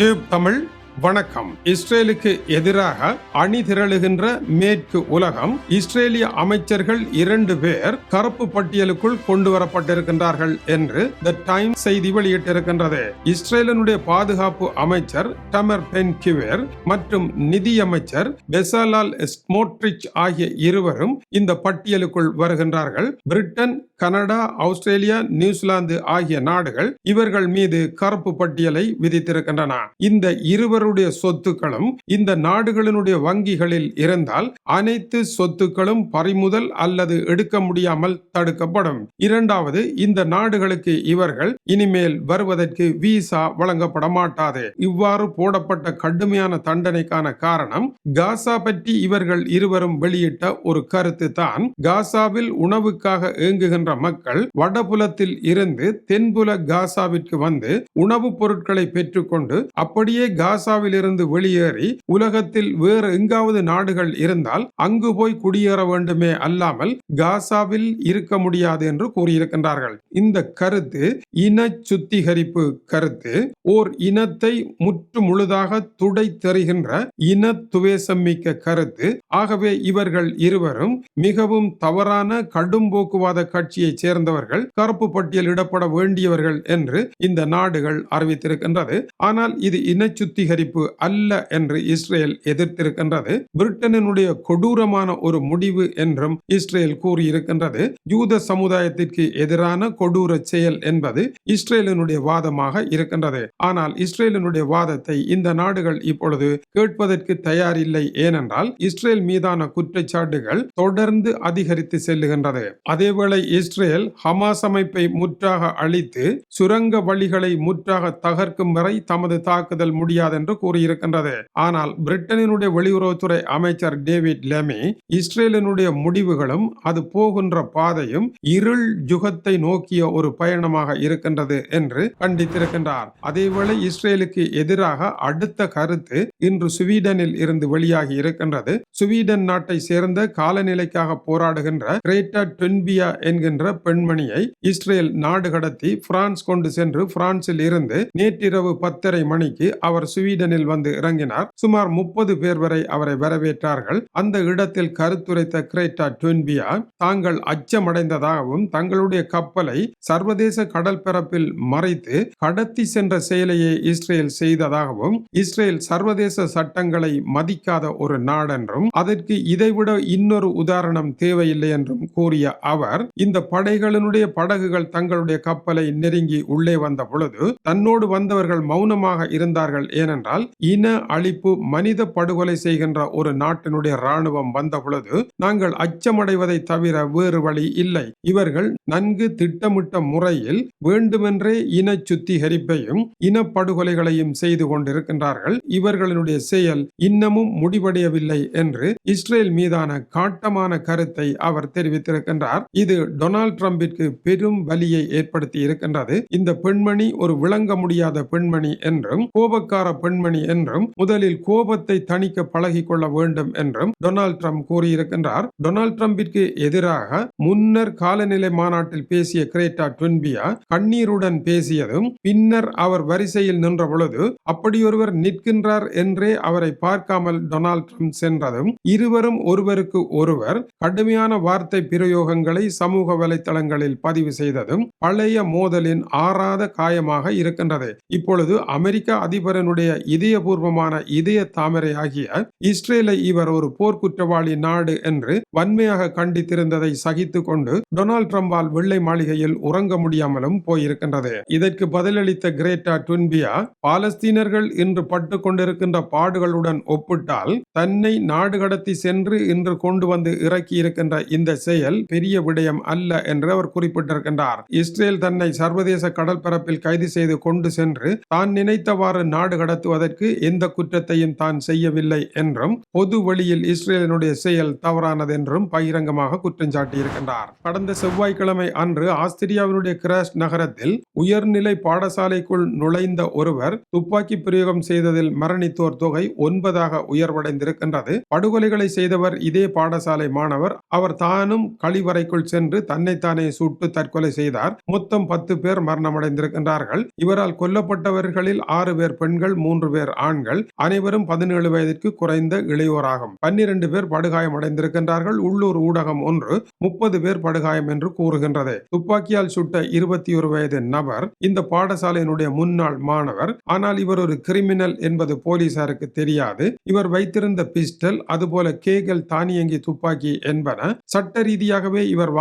Tube Tamil வணக்கம். இஸ்ரேலுக்கு எதிராக அணி திரளுகின்ற மேற்கு உலகம் இஸ்ரேலிய அமைச்சர்கள் இரண்டு பேர் கருப்பு பட்டியலுக்குள் கொண்டு வரப்பட்டிருக்கின்றார்கள் என்று த டைம் செய்தி வெளியிட்டிருக்கின்றது. இஸ்ரேலினுடைய பாதுகாப்பு அமைச்சர் டமர் பென் கிவேர் மற்றும் நிதியமைச்சர் பெசாலால் ஸ்மோட்ரிச் ஆகிய இருவரும் இந்த பட்டியலுக்குள் வருகின்றார்கள். பிரிட்டன் கனடா ஆஸ்திரேலியா நியூசிலாந்து ஆகிய நாடுகள் இவர்கள் மீது கருப்பு பட்டியலை விதித்திருக்கின்றன. இந்த இருவருடைய சொத்துக்களும் இந்த நாடுகளினுடைய வங்கிகளில் இருந்தால் அனைத்து சொத்துக்களும் பறிமுதல் அல்லது எடுக்க முடியாமல் தடுக்கப்படும். இரண்டாவது இந்த நாடுகளுக்கு இவர்கள் இனிமேல் வருவதற்கு விசா வழங்கப்பட மாட்டாது. இவ்வாறு போடப்பட்ட கடுமையான தண்டனைக்கான காரணம் காசா பற்றி இவர்கள் இருவரும் வெளியிட்ட ஒரு கருத்து தான் காசாவில் உணவுக்காக ஏங்குகின்ற மக்கள் வடபுலத்தில் இருந்து தென்புல காசாவிற்கு வந்து உணவுப் பொருட்களை பெற்றுக்கொண்டு அப்படியே காசாவில் இருந்து வெளியேறி உலகத்தில் வேறு எங்காவது நாடுகள் இருந்தால் அங்கு போய் குடியேற வேண்டுமே அல்லாமல் காசாவில் இருக்க முடியாது என்று கூறியிருக்கின்றார்கள். இந்த கருத்து இன சுத்திகரிப்பு கருத்து. ஓர் இனத்தை முற்று முழுதாக துடை தெரிகின்ற இன துவேசம் மிக்க கருத்து. ஆகவே இவர்கள் இருவரும் மிகவும் தவறான கடும் போக்குவாத கட்சி கட்சியைச் சேர்ந்தவர்கள் கருப்பு பட்டியலிடப்பட வேண்டியவர்கள் என்று இந்த நாடுகள் அறிவித்திருக்கின்றது. ஆனால் இது இன சுத்திகரிப்பு அல்ல என்று இஸ்ரேல் எதிர்த்திருக்கின்றது. பிரிட்டனினுடைய கொடூரமான ஒரு முடிவு என்றும் இஸ்ரேல் கூறியிருக்கின்றது. யூத சமுதாயத்திற்கு எதிரான கொடூர செயல் என்பது இஸ்ரேலினுடைய வாதமாக இருக்கின்றது. ஆனால் இஸ்ரேலினுடைய வாதத்தை இந்த நாடுகள் இப்பொழுது கேட்பதற்கு தயாரில்லை. ஏனென்றால் இஸ்ரேல் மீதான குற்றச்சாட்டுகள் தொடர்ந்து அதிகரித்து செல்லுகின்றது. அதேவேளை இஸ்ரேல் ஹமாஸ் அமைப்பை முற்றாக அழித்து சுரங்க வழிகளை முற்றாக தகர்க்கும் வரை தமது தாக்குதல் முடியாது என்று கூறியிருக்கின்றது. ஆனால் பிரிட்டனினுடைய வெளியுறவுத்துறை அமைச்சர் டேவிட் லெமி இஸ்ரேலினுடைய முடிவுகளும் அது போகின்ற பாதையும் இருள் யுகத்தை நோக்கிய ஒரு பயணமாக இருக்கின்றது என்று கண்டித்திருக்கின்றார். அதேவேளை இஸ்ரேலுக்கு எதிராக அடுத்த கருத்து இன்று சுவீடனில் இருந்து வெளியாகி இருக்கின்றது. சுவீடன் நாட்டை சேர்ந்த காலநிலைக்காக போராடுகின்ற கிரேட்டா டென்பியா என்கின்ற பெண்மணியை இஸ்ரேல் நாடு கடத்தி பிரான்ஸ் கொண்டு சென்று பிரான்சில் இருந்து நேற்றிரவு பத்தரை மணிக்கு அவர் ஸ்வீடனில் வந்து இறங்கினார். சுமார் முப்பது பேர் வரை அவரை வரவேற்றார்கள். அந்த இடத்தில் கருத்துரைத்த கிரேட்டா டுன்பியா தாங்கள் அச்சமடைந்ததாகவும் தங்களுடைய கப்பலை சர்வதேச கடல் பரப்பில் மறைத்து கடத்தி சென்ற செயலையே இஸ்ரேல் செய்ததாகவும் இஸ்ரேல் சர்வதேச சட்டங்களை மதிக்காத ஒரு நாடென்றும் அதற்கு இதைவிட இன்னொரு உதாரணம் தேவையில்லை என்றும் கூறிய அவர் இந்த படைகளினுடைய படகுகள் தங்களுடைய கப்பலை நெருங்கி உள்ளே வந்த பொழுது தன்னோடு வந்தவர்கள் மௌனமாக இருந்தார்கள். ஏனென்றால் இன அழிப்பு மனித படுகொலை செய்கின்ற ஒரு நாட்டினுடைய ராணுவம் வந்த பொழுது நாங்கள் அச்சமடைவதை தவிர வேறு வழி இல்லை. இவர்கள் நன்கு திட்டமிட்ட முறையில் வேண்டுமென்றே இன சுத்திகரிப்பையும் இனப்படுகொலைகளையும் செய்து கொண்டிருக்கின்றார்கள். இவர்களுடைய செயல் இன்னமும் முடிவடையவில்லை என்று இஸ்ரேல் மீதான காட்டமான கருத்தை அவர் தெரிவித்திருக்கின்றார். இது டொனால்ட் ட்ரம்பிற்கு பெரும் வலியை ஏற்படுத்தி இருக்கின்றது. இந்த பெண்மணி ஒரு விளங்க முடியாத பெண்மணி என்றும் கோபக்கார பெண்மணி என்றும் முதலில் கோபத்தை தணிக்க பழகி கொள்ள வேண்டும் என்றும் டொனால்ட் ட்ரம்ப் கூறியிருக்கின்றார். டொனால்ட் ட்ரம்பிற்கு எதிராக முன்னர் காலநிலை மாநாட்டில் பேசிய கிரேட்டா ட்வின்பியா கண்ணீருடன் பேசியதும் பின்னர் அவர் வரிசையில் நின்ற பொழுது அப்படியொருவர் நிற்கின்றார் என்றே அவரை பார்க்காமல் டொனால்ட் ட்ரம்ப் சென்றதும் இருவரும் ஒருவருக்கு ஒருவர் கடுமையான வார்த்தை பிரயோகங்களை சமூக வலைத்தளங்களில் பதிவு செய்ததும் பழைய மோதலின் ஆறாத காயமாக இருக்கின்றது. இப்பொழுது அமெரிக்க அதிபரனுடைய இதயபூர்வமான இதய தாமரை ஆகிய இஸ்ரேலை இவர் ஒரு போர்க்குற்றவாளி நாடு என்று வன்மையாக கண்டித்திருந்ததை சகித்து கொண்டு டொனால்ட் ட்ரம்பால் வெள்ளை மாளிகையில் உறங்க முடியாமலும் போயிருக்கின்றது. இதற்கு பதிலளித்த கிரேட்டா டுன்பியா பாலஸ்தீனர்கள் இன்று பட்டு கொண்டிருக்கின்ற பாடுகளுடன் ஒப்பிட்டால் தன்னை நாடு கடத்தி சென்று இன்று கொண்டு வந்து இறக்கி இருக்கின்ற இந்த செயல் பெரிய விடயம் அல்ல என்று அவர் குறிப்பிட்டிருக்கின்றார். இஸ்ரேல் தன்னை சர்வதேச கடல் பரப்பில் கைது செய்து கொண்டு சென்று தான் நினைத்தவாறு நாடு கடத்துவதற்கு எந்த குற்றத்தையும் தான் செய்யவில்லை என்றும் பொது வழியில் இஸ்ரேலினுடைய செயல் தவறானது என்றும் பகிரங்கமாக குற்றம் சாட்டியிருக்கின்றார். கடந்த செவ்வாய்க்கிழமை அன்று ஆஸ்திரியாவினுடைய கிராஷ் நகரத்தில் உயர்நிலை பாடசாலைக்குள் நுழைந்த ஒருவர் துப்பாக்கி பிரயோகம் செய்ததில் மரணித்தோர் தொகை ஒன்பதாக உயர்வடைந்திருக்கின்றது. படுகொலைகளை செய்தவர் இதே பாடசாலை மாணவர். அவர் தானும் கழிவறைக்குள் சென்று தன்னைத்தானே சுட்டு தற்கொலை செய்தார். மொத்தம் பத்து பேர் மரணமடைந்திருக்கின்றார்கள். இவரால் கொல்லப்பட்டவர்களில் ஆறு பேர் பெண்கள் மூன்று பேர் ஆண்கள். அனைவரும் பதினேழு வயதிற்கு குறைந்த இளையோராகும். பன்னிரண்டு பேர் படுகாயமடைந்திருக்கின்றார்கள். உள்ளூர் ஊடகம் ஒன்று முப்பது பேர் படுகாயம் என்று கூறுகின்றது. துப்பாக்கியால் சுட்ட இருபத்தி ஒரு வயது நபர் இந்த பாடசாலையினுடைய முன்னாள் மாணவர். ஆனால் இவர் ஒரு கிரிமினல் என்பது போலீசாருக்கு தெரியாது. இவர் வைத்திருந்த பிஸ்டல் அதுபோல கேகல் தானியங்கி துப்பாக்கி என்பன சட்ட ரீதியாகவே இவர்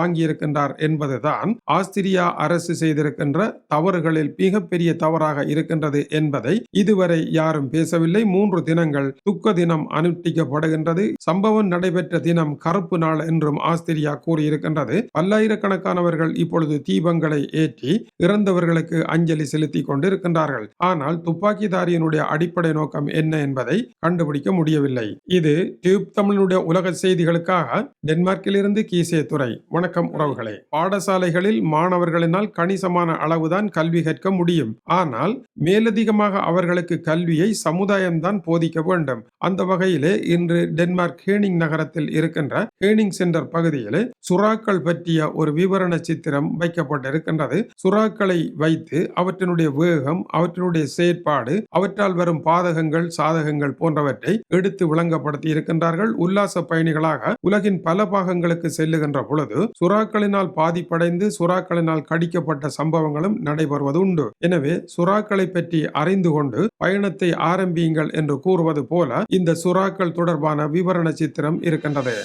இருக்கின்றார் என்பதுதான் ஆஸ்திரியா அரசு செய்திருக்கின்ற தவறுகளில் மிகப்பெரிய தவறாக இருக்கின்றது என்பதை இதுவரை யாரும் பேசவில்லை. மூன்று தினங்கள் துக்க தினம் அனுஷ்டிக்கப்படுகின்றது. சம்பவம் நடைபெற்ற தினம் கருப்பு நாள் என்றும் ஆஸ்திரியா கூறியிருக்கின்றது. பல்லாயிரக்கணக்கானவர்கள் இப்பொழுது தீபங்களை ஏற்றி இறந்தவர்களுக்கு அஞ்சலி செலுத்திக் கொண்டிருக்கின்றார்கள். ஆனால் துப்பாக்கிதாரியினுடைய அடிப்படை நோக்கம் என்ன என்பதை கண்டுபிடிக்க முடியவில்லை. இது டியூப் தமிழனுடைய உலக செய்திகளுக்காக டென்மார்க்கிலிருந்து கீசே துறை வணக்கம் உறவு பாடசாலைகளில் மாணவர்களினால் கணிசமான அளவுதான் கல்வி கற்க முடியும். ஆனால் மேலதிகமாக அவர்களுக்கு கல்வியை சமுதாயம்தான் போதிக்க வேண்டும். அந்த வகையிலே இன்று டென்மார்க் ஹேனிங் நகரத்தில் இருக்கின்ற ஹேனிங் சென்டர் பகுதியிலே சுறாக்கள் பற்றிய ஒரு விவரண சித்திரம் வைக்கப்பட்டிருக்கின்றது. சுறாக்களை வைத்து அவற்றினுடைய வேகம் அவற்றினுடைய செயற்பாடு அவற்றால் வரும் பாதகங்கள் சாதகங்கள் போன்றவற்றை எடுத்து விளங்கப்படுத்தி இருக்கின்றார்கள். உல்லாச பயணிகளாக உலகின் பல பாகங்களுக்கு செல்லுகின்ற பொழுது சுறாக்களினால் பாதிப்படைந்து சுறாக்களினால் கடிக்கப்பட்ட சம்பவங்களும் நடைபெறுவது உண்டு. எனவே சுறாக்களை பற்றி அறிந்து கொண்டு பயணத்தை ஆரம்பியுங்கள் என்று கூறுவது போல இந்த சுறாக்கள் தொடர்பான விவரண சித்திரம் இருக்கின்றது.